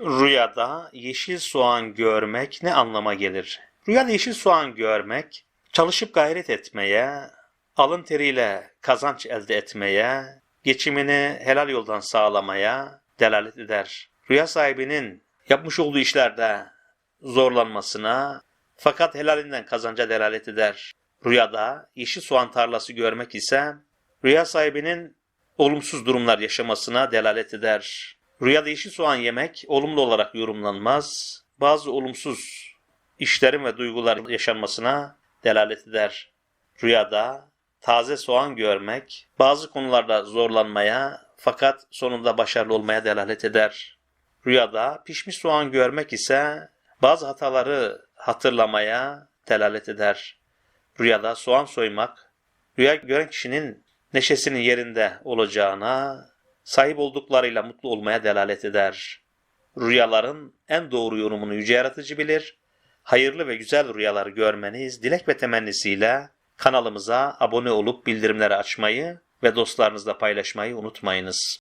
Rüyada yeşil soğan görmek ne anlama gelir? Rüyada yeşil soğan görmek, çalışıp gayret etmeye, alın teriyle kazanç elde etmeye, geçimini helal yoldan sağlamaya delalet eder. Rüya sahibinin yapmış olduğu işlerde zorlanmasına fakat helalinden kazanca delalet eder. Rüyada yeşil soğan tarlası görmek ise rüya sahibinin olumsuz durumlar yaşamasına delalet eder. Rüyada yeşil soğan yemek olumlu olarak yorumlanmaz. Bazı olumsuz işlerin ve duyguların yaşanmasına delalet eder. Rüyada taze soğan görmek bazı konularda zorlanmaya fakat sonunda başarılı olmaya delalet eder. Rüyada pişmiş soğan görmek ise bazı hataları hatırlamaya delalet eder. Rüyada soğan soymak, rüya gören kişinin neşesinin yerinde olacağına, sahip olduklarıyla mutlu olmaya delalet eder. Rüyaların en doğru yorumunu yüce yaratıcı bilir. Hayırlı ve güzel rüyalar görmeniz dilek ve temennisiyle kanalımıza abone olup bildirimleri açmayı ve dostlarınızla paylaşmayı unutmayınız.